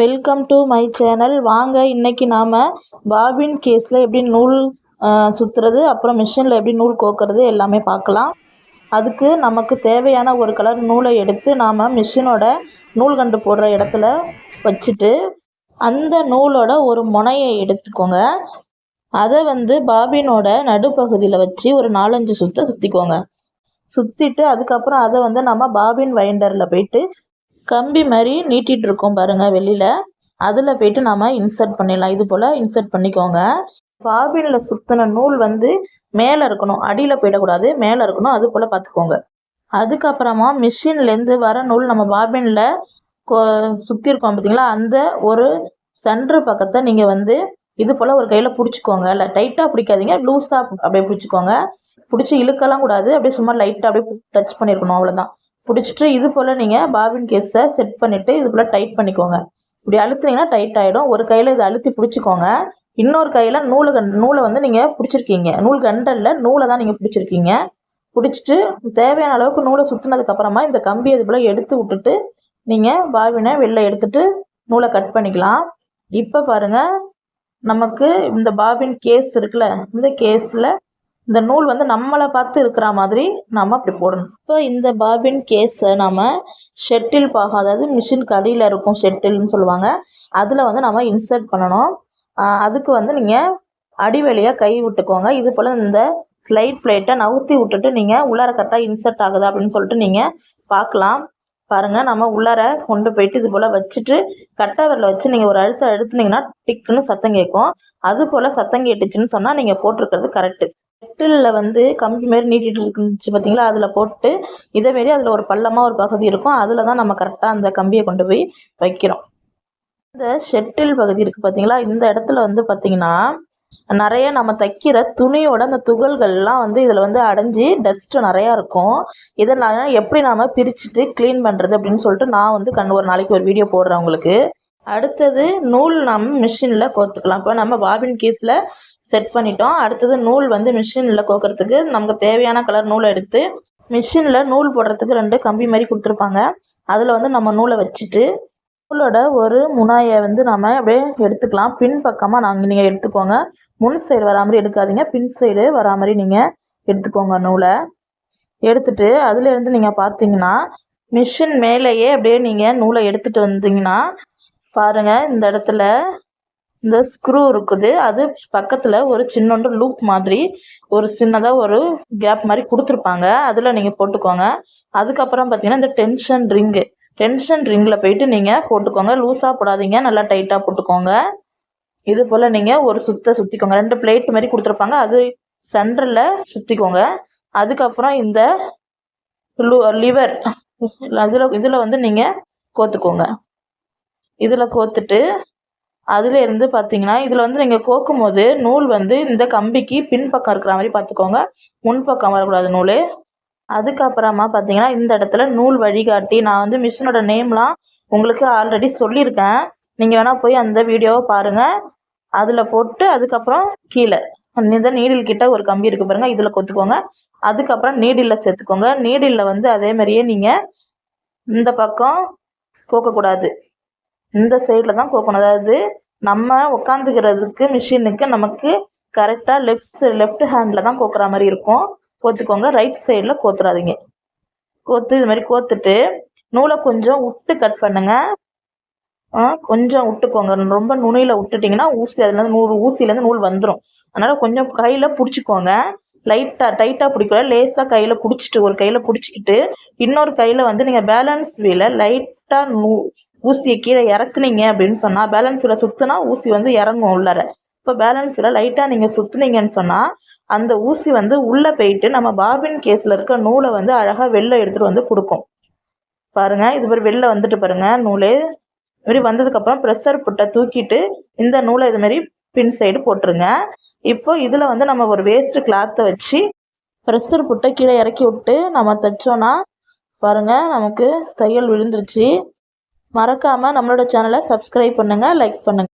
Welcome to my channel வாங்க இன்றைக்கி நாம் பாபின் கேஸில் எப்படி நூல் சுற்றுறது அப்புறம் மிஷினில் எப்படி நூல் கோக்கிறது எல்லாமே பார்க்கலாம். அதுக்கு நமக்கு தேவையான ஒரு கலர் நூலை எடுத்து நாம் மிஷினோட நூல்கண்டு போடுற இடத்துல வச்சுட்டு அந்த நூலோட ஒரு முனையை எடுத்துக்கோங்க. அதை வந்து பாபினோட நடுப்பகுதியில் வச்சு ஒரு நாலஞ்சு சுற்ற சுற்றிக்கோங்க சுற்றிட்டு அதுக்கப்புறம் அதை வந்து நம்ம பாபின் வைண்டரில் போயிட்டு கம்பி மாதிரி நீட்டிகிட்டு இருக்கோம் பாருங்கள் வெளியில். அதில் போய்ட்டு நம்ம இன்சர்ட் பண்ணிடலாம். இது போல் இன்சர்ட் பண்ணிக்கோங்க. பாபினில் சுற்றின நூல் வந்து மேலே இருக்கணும். அடியில் போயிடக்கூடாது. மேலே இருக்கணும். அது போல் பார்த்துக்கோங்க. அதுக்கப்புறமா மிஷின்லேருந்து வர நூல் நம்ம பாபினில் கோ சுற்றிருக்கோம் பார்த்தீங்களா அந்த ஒரு சென்ட்ரு பக்கத்தை நீங்கள் வந்து இது போல் ஒரு கையில் பிடிச்சிக்கோங்க. இல்லை டைட்டாக பிடிக்காதீங்க. லூஸாக அப்படியே பிடிச்சிக்கோங்க. பிடிச்சி இழுக்கலாம் கூடாது. அப்படியே சும்மா லைட்டாக அப்படியே டச் பண்ணியிருக்கணும். அவ்வளோதான் பிடிச்சிட்டு இது போல் நீங்கள் பாபின் கேஸை செட் பண்ணிவிட்டு இது போல் டைட் பண்ணிக்கோங்க. இப்படி அழுத்துனீங்கன்னா டைட் ஆகிடும் ஒரு கையில் இதை அழுத்தி பிடிச்சிக்கோங்க. இன்னொரு கையில் நூலு கண் நூலை வந்து நீங்கள் பிடிச்சிருக்கீங்க. நூல் கண்டல்ல நூலை தான் நீங்கள் பிடிச்சிருக்கீங்க. பிடிச்சிட்டு தேவையான அளவுக்கு நூலை சுற்றினதுக்கப்புறமா இந்த கம்பி இது போல் எடுத்து விட்டுட்டு நீங்கள் பாபினை வெளில எடுத்துகிட்டு நூலை கட் பண்ணிக்கலாம். இப்போ பாருங்கள் நமக்கு இந்த பாபின் கேஸ் இருக்குல்ல இந்த கேஸில் இந்த நூல் வந்து நம்மளை பார்த்து இருக்கிற மாதிரி நம்ம அப்படி போடணும். இப்போ இந்த பாபின் கேஸை நம்ம ஷெட்டில் பாகம் அதாவது மிஷின் கடியில் இருக்கும் ஷெட்டில்னு சொல்லுவாங்க அதில் வந்து நம்ம இன்சர்ட் பண்ணணும். அதுக்கு வந்து நீங்கள் அடிவெளியாக கை விட்டுக்கோங்க. இது போல் இந்த ஸ்லைட் பிளேட்டை நவுத்தி விட்டுட்டு நீங்கள் உள்ளார கரெக்டாக இன்சர்ட் ஆகுதா அப்படின்னு சொல்லிட்டு நீங்கள் பார்க்கலாம். பாருங்கள் நம்ம உள்ளார கொண்டு போயிட்டு இது போல் வச்சுட்டு கட்டவரில் வச்சு நீங்கள் ஒரு அழுத்த அழுத்துனீங்கன்னா டிக்குன்னு சத்தம் கேட்கும். அது போல் சத்தம் கேட்டுச்சுன்னு சொன்னால் நீங்கள் போட்டிருக்கிறது கரெக்டு மெட்டலில் வந்து கம்பி மாரி நீட்டிகிட்டு இருந்துச்சு பார்த்தீங்களா அதில் போட்டு இதேமாரி அதில் ஒரு பள்ளமாக ஒரு பகுதி இருக்கும். அதில் தான் நம்ம கரெக்டாக அந்த கம்பியை கொண்டு போய் வைக்கிறோம். இந்த ஷெட்டில் பகுதி இருக்குது பார்த்தீங்களா இந்த இடத்துல வந்து பார்த்திங்கன்னா நிறைய நம்ம தைக்கிற துணியோட அந்த துகள்கள்லாம் வந்து இதில் வந்து அடைஞ்சி டஸ்ட்டு நிறையா இருக்கும். இதனால் எப்படி நாம் பிரிச்சுட்டு க்ளீன் பண்ணுறது அப்படின்னு சொல்லிட்டு நான் வந்து கண் ஒரு நாளைக்கு ஒரு வீடியோ போடுறேன் உங்களுக்கு. அடுத்தது நூல் நம்ம மிஷினில் கோர்த்துக்கலாம் இப்போ நம்ம பாபின் கேஸில் செட் பண்ணிட்டோம். அடுத்தது நூல் வந்து மிஷினில் கோக்கிறதுக்கு நமக்கு தேவையான கலர் நூலை எடுத்து மிஷினில் நூல் போடுறதுக்கு ரெண்டு கம்பி மாதிரி கொடுத்துருப்பாங்க. அதில் வந்து நம்ம நூலை வச்சுட்டு நூலோட ஒரு முனாயை வந்து நம்ம அப்படியே எடுத்துக்கலாம். பின் பக்கமாக நாங்கள் நீங்கள் எடுத்துக்கோங்க. முன் சைடு வரா மாதிரி எடுக்காதீங்க. பின் சைடு வரா மாதிரி நீங்கள் எடுத்துக்கோங்க நூலை. எடுத்துட்டு அதுலேருந்து நீங்கள் பார்த்தீங்கன்னா மிஷின் மேலேயே அப்படியே நீங்கள் நூலை எடுத்துகிட்டு வந்தீங்கன்னா பாருங்கள் இந்த இடத்துல இந்த ஸ்க்ரூ இருக்குது. அது பக்கத்தில் ஒரு சின்னொண்டு லூப் மாதிரி ஒரு சின்னதாக ஒரு கேப் மாதிரி கொடுத்துருப்பாங்க. அதில் நீங்கள் போட்டுக்கோங்க. அதுக்கப்புறம் பாத்தீங்கன்னா இந்த டென்ஷன் ரிங்கு டென்ஷன் ரிங்கில் போயிட்டு நீங்கள் போட்டுக்கோங்க. லூஸாக போடாதீங்க. நல்லா டைட்டாக போட்டுக்கோங்க. இது போல் நீங்கள் ஒரு சுத்த சுற்றிக்கோங்க ரெண்டு பிளேட் மாதிரி கொடுத்துருப்பாங்க. அது சென்டரில் சுற்றிக்கோங்க அதுக்கப்புறம் இந்த லிவர் அதில் இதில் வந்து நீங்கள் கோத்துக்கோங்க. இதில் கோத்துட்டு அதில் இருந்து பார்த்தீங்கன்னா இதில் வந்து நீங்கள் கோக்கும் போது நூல் வந்து இந்த கம்பிக்கு பின்பக்கம் இருக்கிற மாதிரி பார்த்துக்கோங்க முன்பக்கம் வரக்கூடாது நூல். அதுக்கப்புறமா பார்த்தீங்கன்னா இந்த இடத்துல நூல் வழிகாட்டி நான் வந்து மிஷினோட நேம்லாம் உங்களுக்கு ஆல்ரெடி சொல்லியிருக்கேன். நீங்கள் வேணால் போய் அந்த வீடியோவை பாருங்கள் அதில் போட்டு அதுக்கப்புறம் கீழே இந்த நீடில் கிட்ட ஒரு கம்பி இருக்குது பாருங்கள் இதில் கொத்துக்கோங்க. அதுக்கப்புறம் நீடிலில் சேர்த்துக்கோங்க. நீடிலில் வந்து அதே மாதிரியே நீங்கள் இந்த பக்கம் கோக்கக்கூடாது. இந்த சைடில் தான் கோக்கணும். அதாவது நம்ம உட்காந்துக்கிறதுக்கு மிஷினுக்கு நமக்கு கரெக்டாக லெஃப்ட் லெஃப்ட் ஹேண்டில் தான் கோக்குற மாதிரி இருக்கும். கோத்துக்கோங்க. ரைட் சைடில் கோத்துறாதீங்க. கோத்து இது மாதிரி கோத்துட்டு நூலை கொஞ்சம் விட்டு கட் பண்ணுங்கள் கொஞ்சம் விட்டுக்கோங்க. ரொம்ப நுனியில் விட்டுட்டிங்கன்னா ஊசி அதுலேருந்து நூல் ஊசியிலேருந்து நூல் வந்துடும் அதனால் கொஞ்சம் கையில் பிடிச்சிக்கோங்க. லைட்டாக டைட்டாக பிடிக்கல. லேசாக கையில் பிடிச்சிட்டு ஒரு கையில் பிடிச்சிக்கிட்டு இன்னொரு கையில் வந்து நீங்கள் பேலன்ஸ் வீலை லைட்டாக நூ ஊசியை கீழே இறக்குனீங்க அப்படின்னு சொன்னால் பேலன்ஸ் வீலை சுற்றுனா ஊசி வந்து இறங்கும் உள்ளார. இப்போ பேலன்ஸ் வீலை லைட்டாக நீங்கள் சுற்றுனீங்கன்னு சொன்னால் அந்த ஊசி வந்து உள்ளே போயிட்டு நம்ம பாபின் கேஸில் இருக்க நூலை வந்து அழகாக வெளில எடுத்துகிட்டு வந்து கொடுக்கும். பாருங்கள் இது மாதிரி வெளில வந்துட்டு பாருங்கள் நூலே. இது மாதிரி வந்ததுக்கப்புறம் ப்ரெஷர் புட்டை தூக்கிட்டு இந்த நூலை இதுமாரி பின் சைடு போட்டுருங்க. இப்போ இதில் வந்து நம்ம ஒரு வேஸ்ட்டு கிளாத்தை வச்சு ப்ரெஷர் புட்டை கீழே இறக்கி விட்டு நம்ம தைச்சோன்னா பாருங்கள் நமக்கு தையல் விழுந்துருச்சு. மறக்காமல் நம்மளோட சேனலை சப்ஸ்கிரைப் பண்ணுங்கள் லைக் பண்ணுங்கள்